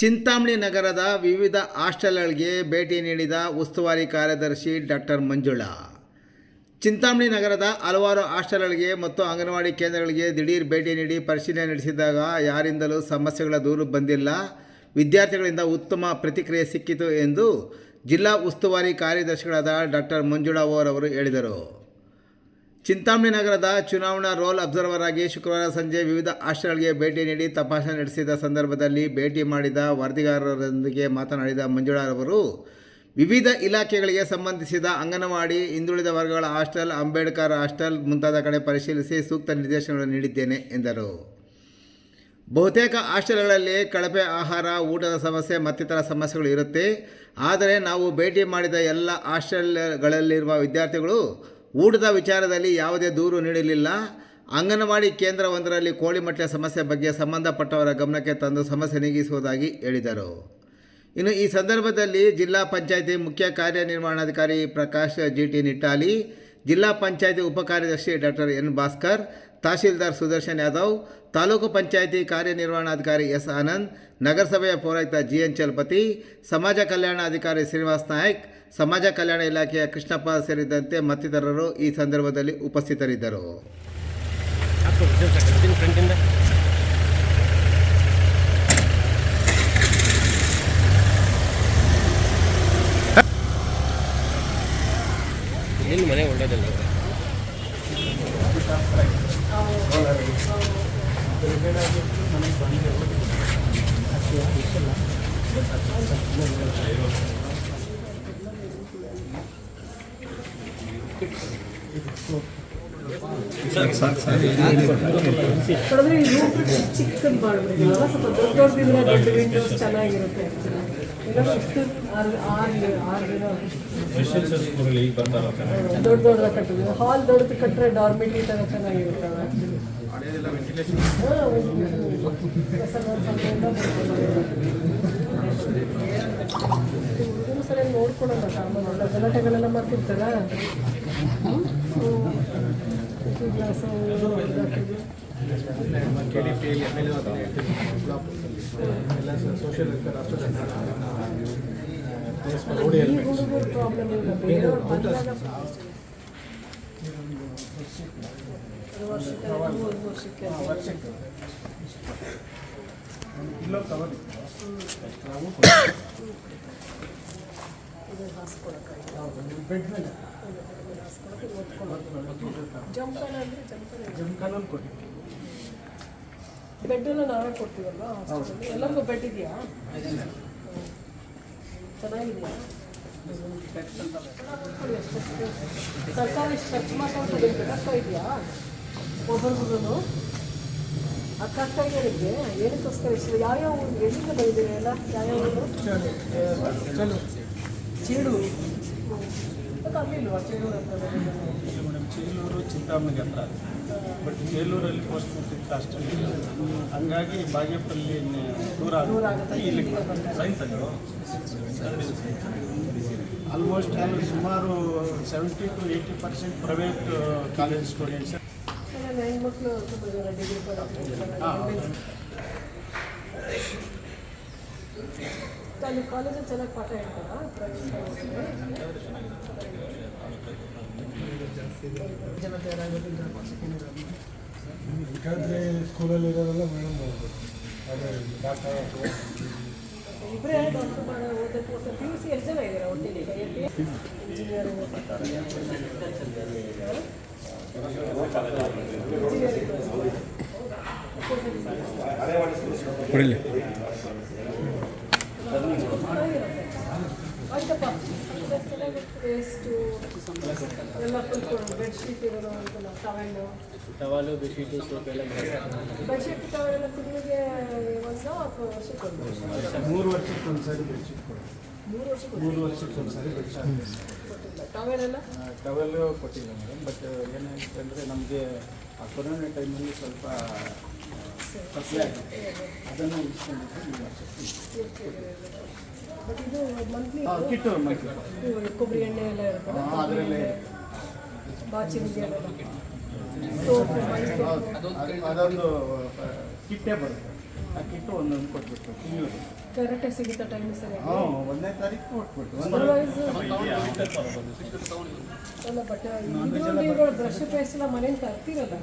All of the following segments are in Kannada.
ಚಿಂತಾಮಣಿ ನಗರದ ವಿವಿಧ ಹಾಸ್ಟೆಲ್ಗಳಿಗೆ ಭೇಟಿ ನೀಡಿದ ಉಸ್ತುವಾರಿ ಕಾರ್ಯದರ್ಶಿ ಡಾಕ್ಟರ್ ಮಂಜುಳಾ. ಚಿಂತಾಮಣಿ ನಗರದ ಹಲವಾರು ಹಾಸ್ಟೆಲ್ಗಳಿಗೆ ಮತ್ತು ಅಂಗನವಾಡಿ ಕೇಂದ್ರಗಳಿಗೆ ದಿಢೀರ್ ಭೇಟಿ ನೀಡಿ ಪರಿಶೀಲನೆ ನಡೆಸಿದಾಗ ಯಾರಿಂದಲೂ ಸಮಸ್ಯೆಗಳ ದೂರು ಬಂದಿಲ್ಲ. ವಿದ್ಯಾರ್ಥಿಗಳಿಂದ ಉತ್ತಮ ಪ್ರತಿಕ್ರಿಯೆ ಸಿಕ್ಕಿತು ಎಂದು ಜಿಲ್ಲಾ ಉಸ್ತುವಾರಿ ಕಾರ್ಯದರ್ಶಿಗಳಾದ ಡಾಕ್ಟರ್ ಮಂಜುಳಾ ಅವರವರು ಅವರು ಹೇಳಿದರು. ಚಿಂತಾಮಣಿ ನಗರದ ಚುನಾವಣಾ ರೋಲ್ ಅಬ್ಸರ್ವರ್ ಆಗಿ ಶುಕ್ರವಾರ ಸಂಜೆ ವಿವಿಧ ಹಾಸ್ಟೆಲ್ಗೆ ಭೇಟಿ ನೀಡಿ ತಪಾಸಣೆ ನಡೆಸಿದ ಸಂದರ್ಭದಲ್ಲಿ ಭೇಟಿ ಮಾಡಿದ ವರದಿಗಾರರೊಂದಿಗೆ ಮಾತನಾಡಿದ ಮಂಜುಳಾರವರು ವಿವಿಧ ಇಲಾಖೆಗಳಿಗೆ ಸಂಬಂಧಿಸಿದ ಅಂಗನವಾಡಿ, ಹಿಂದುಳಿದ ವರ್ಗಗಳ ಹಾಸ್ಟೆಲ್, ಅಂಬೇಡ್ಕರ್ ಹಾಸ್ಟೆಲ್ ಮುಂತಾದ ಕಡೆ ಪರಿಶೀಲಿಸಿ ಸೂಕ್ತ ನಿರ್ದೇಶನಗಳನ್ನು ನೀಡಿದ್ದೇನೆ ಎಂದರು. ಬಹುತೇಕ ಹಾಸ್ಟೆಲ್ಗಳಲ್ಲಿ ಕಳಪೆ ಆಹಾರ, ಊಟದ ಸಮಸ್ಯೆ, ಮತ್ತಿತರ ಸಮಸ್ಯೆಗಳು ಇರುತ್ತೆ. ಆದರೆ ನಾವು ಭೇಟಿ ಮಾಡಿದ ಎಲ್ಲ ಹಾಸ್ಟೆಲ್ಗಳಲ್ಲಿರುವ ವಿದ್ಯಾರ್ಥಿಗಳು ಊಟದ ವಿಚಾರದಲ್ಲಿ ಯಾವುದೇ ದೂರು ನೀಡಲಿಲ್ಲ. ಅಂಗನವಾಡಿ ಕೇಂದ್ರವೊಂದರಲ್ಲಿ ಕೋಳಿ ಮೊಟ್ಟೆ ಸಮಸ್ಯೆ ಬಗ್ಗೆ ಸಂಬಂಧಪಟ್ಟವರ ಗಮನಕ್ಕೆ ತಂದು ಸಮಸ್ಯೆ ನೀಗಿಸುವುದಾಗಿ ಹೇಳಿದರು. ಇನ್ನು ಈ ಸಂದರ್ಭದಲ್ಲಿ ಜಿಲ್ಲಾ ಪಂಚಾಯಿತಿ ಮುಖ್ಯ ಕಾರ್ಯನಿರ್ವಹಣಾಧಿಕಾರಿ ಪ್ರಕಾಶ್ ಜಿ ಟಿ ನಿಟ್ಟಾಲಿ, ಜಿಲ್ಲಾ ಪಂಚಾಯಿತಿ ಉಪಕಾರ್ಯದರ್ಶಿ ಡಾಕ್ಟರ್ ಎನ್ ಭಾಸ್ಕರ್ ತಹಶೀಲ್ದಾರ್ ಸುದರ್ಶನ್ ಯಾದವ್, ತಾಲೂಕು ಪಂಚಾಯಿತಿ ಕಾರ್ಯನಿರ್ವಹಣಾಧಿಕಾರಿ ಎಸ್ ಆನಂದ್, ನಗರಸಭೆಯ ಪೌರಾಯುಕ್ತ ಜಿ ಎನ್ ಚಲಪತಿ, ಸಮಾಜ ಕಲ್ಯಾಣಾಧಿಕಾರಿ ಶ್ರೀನಿವಾಸ್ ನಾಯಕ್, ಸಮಾಜ ಕಲ್ಯಾಣ ಇಲಾಖೆಯ ಕೃಷ್ಣಪ್ಪ ಸೇರಿದಂತೆ ಮತ್ತಿತರರು ಈ ಸಂದರ್ಭದಲ್ಲಿ ಉಪಸ್ಥಿತರಿದ್ದರು. ರೂಟ್ ಚಿಕ್ಕದು ಮಾಡ್ಬಿಟ್ಟಿದ್ದೀವಲ್ಲ ಸ್ವಲ್ಪ ದೊಡ್ಡ ದೊಡ್ಡದಿದ್ರೆ ದೊಡ್ಡ ವಿಂಡೋಸ್ ಚೆನ್ನಾಗಿರುತ್ತೆ ದೊಡ್ಡ ಕಟ್ಟಿದ್ವಿ ಹಾಲ್ ದೊಡ್ಡದು ಕಟ್ಟರೆ ಡಾರ್ಮೆಟ್ರಿ ಥರ ಚೆನ್ನಾಗಿರುತ್ತೆ ವೆಂಟಿಲೇಷನ್ ಹುಡುಗರು ನೋಡ್ಕೊಳಲ್ಲ ಸಾಮಾನು ಎಲ್ಲ ಗಲಾಟೆಗಳೆಲ್ಲ ಮಾಡ್ತಿರ್ತಾರ ಗ್ಲಾಸು ಇದು ಹಾಕಿದ್ವಿ ಈ ಹುಡುಗರು ಪ್ರಾಬ್ಲಮ್ ಇಲ್ಲ ಬೇರೆಯವ್ರು ಬಂದಾಗ ಅದು ವರ್ಷಕ್ಕೆ ಮೂರು ವರ್ಷಕ್ಕೆ. ಇದು ಹಾಸ್ಕೊಳಕ್ಕಾಗಿ ಬೆಡ್ ಮೇಲೆ. ಜಂಪನ ಅಂದರೆ ಜಂಪನ ಬೆಡ್ ಬೆಡ್ಡೆಲ್ಲ ನಾವೇ ಕೊಡ್ತೀವಲ್ಲ ಹಾಸ್ಪಿಟಲ್ ಎಲ್ಲರಿಗೂ ಬೆಡ್ ಇದೆಯಾ? ಚೆನ್ನಾಗಿದೆಯಾ? ಸರ್ಕಾರಿ ಸ್ಟ್ರೆಚ್ ಕಷ್ಟ ಇದೆಯಾ? ಕಷ್ಟ ಇದೆ ನಿಮಗೆ ಏನಕ್ಕೋಸ್ಕರ ಇಷ್ಟು ಯಾವ್ಯಾವ ಊರು ಎಲ್ಲಿಂದ ಬಂದಿದ್ದೀವಿ ಎಲ್ಲ? ಯಾವ್ಯಾವ ಅಲ್ಲಿಲ್ವಾ? ಚೀಡೂರು ಅಂತ ಮೇಡಮ್ ಚೇಲೂರು ಚಿಂತಾಮಣಿಗೆ ಹತ್ರ. ಬಟ್ ಚೇಲೂರಲ್ಲಿ ಪೋಸ್ಟ್ ಮಾಡ್ತಿತ್ತು ಅಷ್ಟೇ. ಹಂಗಾಗಿ ಬಾಗೇಪಲ್ಲಿ ದೂರ ಆಗುತ್ತೆ. ಇಲ್ಲಿ ಬಂದಾಗ. ಆಲ್ಮೋಸ್ಟ್ ಅಲ್ಲಿ ಸುಮಾರು seventy to eighty percent private college students ಹೆಣ್ಮಕ್ಳು ತುಂಬ ಜನ ಡಿಗ್ರಿ ಅಲ್ಲಿ ಕಾಲೇಜಲ್ಲಿ ಚೆನ್ನಾಗಿ ಪಾಠ ಹೇಳ್ತಾರಾ? ಪ್ರೈವೇಟ್ ಕಾಲೇಜಲ್ಲಿ ಜನ ತಯಾರಾಗೋದ್ರಿಂದ ಯಾಕಂದರೆ ಸ್ಕೂಲಲ್ಲಿ ಇರೋದೆಲ್ಲ ಮೇಡಮ್ ಮಾಡ್ಬೇಕು ಅದೇ ಡಾಕ್ಟರ್ ಇಬ್ಬರೇ ಡಾಕ್ಟರ್ ಮಾಡೋ ಓದಕ್ಕೆ ಪಿ ಯು ಸಿ ಎಷ್ಟು ಜನ ಇದ್ದೀರಾ ಒಟ್ಟಿಗೆ? ಇಂಜಿನಿಯರಿಂಗ್ ಕೊಡಿಲಿ ಟವಾಲು ಬೆಡ್ಶೀಟು ಸೋಪ್ ಎಲ್ಲ ಮೂರು ವರ್ಷಕ್ಕೆ ಒಂದು ಬೆಡ್ ಬೆಡ್ಶೀಟ್ ಕೊಡೋದು. ಮೂರು ವರ್ಷಕ್ಕೆ ಒಂದ್ಸರಿ ಟವೆಲ್ ಕೊಟ್ಟಿಲ್ಲ ಮೇಡಮ್ ಬಟ್ ಏನಾಗಿತ್ತು ಅಂದರೆ ನಮಗೆ ಆ ಕೊರೋನಾ ಟೈಮಲ್ಲಿ ಸ್ವಲ್ಪ ಸಪ್ಲೈ ಆಗಿತ್ತು ಅದನ್ನು ಇಟ್ಕೊಂಡಿದ್ದು ಬಟ್ ಇದು ಮಂತ್ಲಿ ಕಿಟ್ಟು ಕೊಬ್ಬರಿ ಎಣ್ಣೆ ಎಲ್ಲ ಇರುತ್ತೆ. ಅದರಲ್ಲೇ ಅದೊಂದು ಕಿಟ್ಟೇ ಬರುತ್ತೆ. ಆ ಕಿಟ್ಟು ಒಂದೊಂದು ಕೊಟ್ಬಿಟ್ಟು ತಿಂಗಳು ಕರೆಕ್ಟಾಗಿ ಸಿಗುತ್ತೆ ಟೈಮ್ ಸರಿಯಾಗಿ ಹಾಂ ಒಂದನೇ ತಾರೀಕು ಕೊಟ್ಬಿಟ್ಟು ಒಂದು ಅದರ್ವೈಸ್ ಅಲ್ಲ ಬಟ್ ಇವುಗಳು ಬ್ರಷ್ ಪೇಸ್ಟ್ ಎಲ್ಲ ಮನೇಲಿ ತರ್ತಿರಲ್ಲ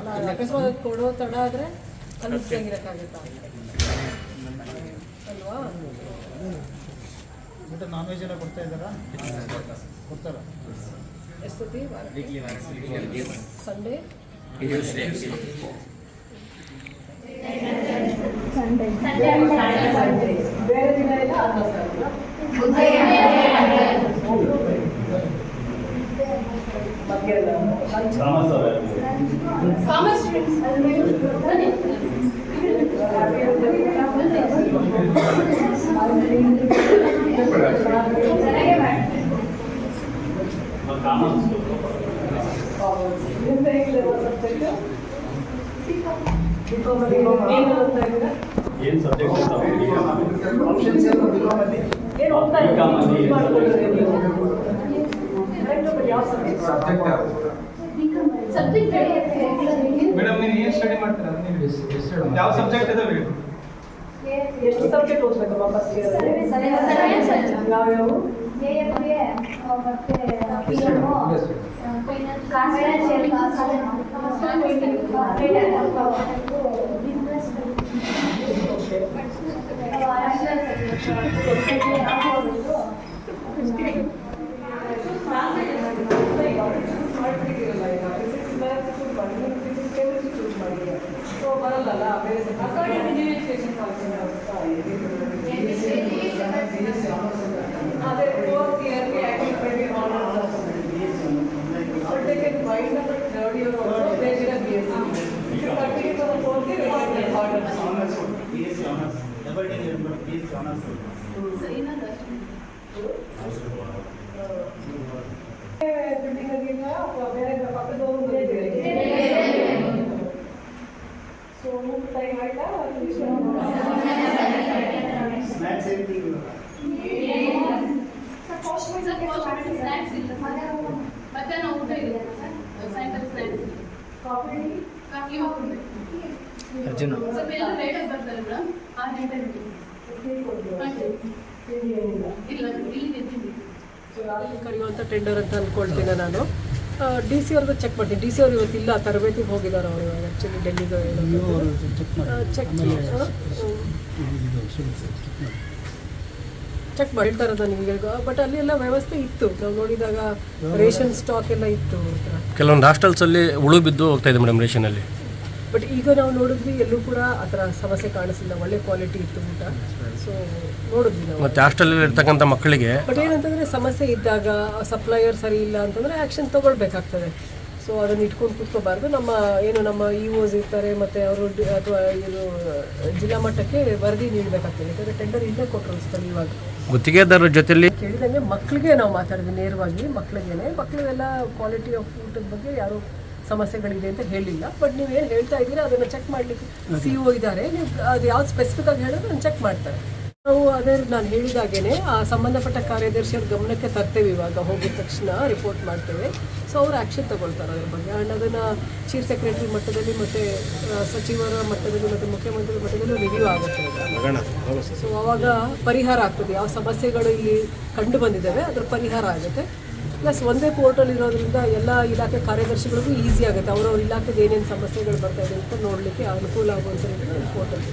ಅಲ್ಲ ಅಕಸ್ಮಾತ್ ಕೊಡೋ ತಡ ಆದರೆ ಕಲಿಸ್ದಂಗಿರಕ್ಕಾಗುತ್ತಾ ಅಲ್ವಾ? ಮತ್ತು ನಾನ್ ವೆಜ್ ಎಲ್ಲ ಕೊಡ್ತಾ ಇದ್ದಾರಾ? ಕೊಡ್ತಾರ? ಎಷ್ಟೊತ್ತಿ ಸಂಡೇ ಬೇರೆ ದಿನ ಇಲ್ಲ ಅನ್ನ ಕಾಮರ್ಸ್ ಸ್ಟೂಡೆಂಟ್ಸ್ ಚೆನ್ನಾಗೇ ಮಾಡಿ ನಿಮ್ದು ಹೇಗಿದೆ ಸಬ್ಜೆಕ್ಟ್ ಬಿಕಾಮಲ್ಲಿ ಏನು ಓದ್ತಾ ಇದ್ದೀರಾ ಏನು ಓದ್ತಾ ಇದ್ದೀರಾ Choose ಮಾಡ್ಕೊಂಡಿದ್ದೀರಾ ನೀವು? Right over ಯಾವ subject? ಸಬ್ಜೆಕ್ಟ್ ಮೇಡಮ್ ನೀವು ಏನು ಸ್ಟಡಿ ಮಾಡ್ತೀರಾ ಯಾವ ಸಬ್ಜೆಕ್ಟ್ ಇದಾವೆ ಎಷ್ಟು ಸಬ್ಜೆಕ್ಟ್ ಓದ್ಬೇಕಮ್ಮ ಫಸ್ಟ್ ಇಯರ್ ಯಾವ್ಯಾವು ಸೊ ಕರೆಯುವಂಥ ಟೆಂಡರ್ ಅಂತ ಅಂದ್ಕೊಳ್ತೀನಿ ನಾನು. ಡಿ ಸಿ ಅವ್ರದ್ದು ಚೆಕ್ ಮಾಡ್ತೀನಿ. ಡಿ ಸಿ ಅವ್ರು ಇವತ್ತಿಲ್ಲ ತರಬೇತಿಗೆ ಹೋಗಿದ್ದಾರೆ ಅವರು ಇವಾಗ ಆ್ಯಕ್ಚುಲಿ ಡೆಲ್ಲಿಗೆ ಚೆಕ್ ಚೆಕ್ ಮಾಡಿ ಹೇಳ್ತಾ ಇರೋದು ನಿಮಗೆ ಬಟ್ ಅಲ್ಲಿ ಎಲ್ಲ ವ್ಯವಸ್ಥೆ ಇತ್ತು. ನಾವು ನೋಡಿದಾಗ ರೇಷನ್ ಸ್ಟಾಕ್ ಎಲ್ಲ ಇತ್ತು ಕೆಲವೊಂದು ಕೆಲವೊಂದು ಹಾಸ್ಟೆಲ್ಸಲ್ಲಿ ಉಳು ಬಿದ್ದು ಹೋಗ್ತಾ ಇದೆ ಮೇಡಮ್ ರೇಷನಲ್ಲಿ ಬಟ್ ಈಗ ನಾವು ನೋಡಿದ್ವಿ ಎಲ್ಲೂ ಕೂಡ ಆ ಥರ ಸಮಸ್ಯೆ ಕಾಣಿಸಿಲ್ಲ ಒಳ್ಳೆ ಕ್ವಾಲಿಟಿ ಇತ್ತು ಊಟ. ಸೊ ನೋಡಿದ್ವಿ ನಾವು. ಹಾಸ್ಟೆಲ್ ಅಲ್ಲಿ ಇರ್ತಕ್ಕಂಥ ಮಕ್ಕಳಿಗೆ ಬಟ್ ಏನಂತಂದ್ರೆ ಸಮಸ್ಯೆ ಇದ್ದಾಗ ಸಪ್ಲೈಯರ್ ಸರಿ ಇಲ್ಲ ಅಂತಂದ್ರೆ ಆ್ಯಕ್ಷನ್ ತೊಗೊಳ್ಬೇಕಾಗ್ತದೆ. ಸೊ ಅದನ್ನು ಇಟ್ಕೊಂಡು ಕೂತ್ಕೋಬಾರ್ದು. ನಮ್ಮ ಏನು ನಮ್ಮ ಇ ಓಸ್ ಇರ್ತಾರೆ ಮತ್ತು ಅವರು ಅಥವಾ ಇದು ಜಿಲ್ಲಾ ಮಟ್ಟಕ್ಕೆ ವರದಿ ನೀಡಬೇಕಾಗ್ತದೆ. ಯಾಕಂದರೆ ಟೆಂಡರ್ ಇಲ್ಲೇ ಕೊಟ್ಟರು ಇವಾಗ. ಗುತ್ತಿಗೆದಾರರ ಜೊತೆಲಿ? ಕೇಳಿದಂಗೆ ಮಕ್ಕಳಿಗೆ ನಾವು ಮಾತಾಡಿದ್ವಿ ನೇರವಾಗಿ ಮಕ್ಕಳಿಗೇನೆ ಮಕ್ಕಳಿಗೆಲ್ಲ ಕ್ವಾಲಿಟಿ ಆಫ್ ಊಟದ ಬಗ್ಗೆ ಯಾರು ಸಮಸ್ಯೆಗಳಿದೆ ಅಂತ ಹೇಳಿಲ್ಲ. ಬಟ್ ನೀವು ಏನು ಹೇಳ್ತಾ ಇದ್ದೀರಾ ಅದನ್ನು ಚೆಕ್ ಮಾಡಲಿಕ್ಕೆ ಸಿ ಒ ಇದ್ದಾರೆ. ನೀವು ಅದು ಯಾವ್ದು ಸ್ಪೆಸಿಫಿಕ್ ಆಗಿ ಹೇಳಿದ್ರೆ ಅದನ್ನು ಚೆಕ್ ಮಾಡ್ತಾರೆ. ನಾವು ಅದೇ ನಾನು ಹೇಳಿದಾಗೇನೆ ಆ ಸಂಬಂಧಪಟ್ಟ ಕಾರ್ಯದರ್ಶಿಯವ್ರ ಗಮನಕ್ಕೆ ತರ್ತೇವೆ ಇವಾಗ ಹೋಗಿದ ತಕ್ಷಣ ರಿಪೋರ್ಟ್ ಮಾಡ್ತೇವೆ. ಸೊ ಅವ್ರು ಆ್ಯಕ್ಷನ್ ತಗೊಳ್ತಾರೆ ಅದ್ರ ಬಗ್ಗೆ. ಆ್ಯಂಡ್ ಅದನ್ನು ಚೀಫ್ ಸೆಕ್ರೆಟರಿ ಮಟ್ಟದಲ್ಲಿ ಮತ್ತು ಸಚಿವರ ಮಟ್ಟದಲ್ಲಿ ಮತ್ತು ಮುಖ್ಯಮಂತ್ರಿ ಮಟ್ಟದಲ್ಲಿ ರಿವ್ಯೂ ಆಗುತ್ತೆ ಸೊ ಅವಾಗ ಪರಿಹಾರ ಆಗ್ತದೆ. ಯಾವ ಸಮಸ್ಯೆಗಳು ಇಲ್ಲಿ ಕಂಡು ಬಂದಿದ್ದಾವೆ ಅದ್ರ ಪರಿಹಾರ ಆಗುತ್ತೆ. ಪ್ಲಸ್ ಒಂದೇ ಪೋರ್ಟಲ್ ಇರೋದ್ರಿಂದ ಎಲ್ಲ ಇಲಾಖೆ ಕಾರ್ಯದರ್ಶಿಗಳಿಗೂ ಈಸಿ ಆಗುತ್ತೆ. ಅವರವ್ರ ಇಲಾಖೆಗೆ ಏನೇನು ಸಮಸ್ಯೆಗಳು ಬರ್ತಾ ಇದೆ ಅಂತ ನೋಡಲಿಕ್ಕೆ ಅನುಕೂಲ ಆಗುವಂಥ ಪೋರ್ಟಲ್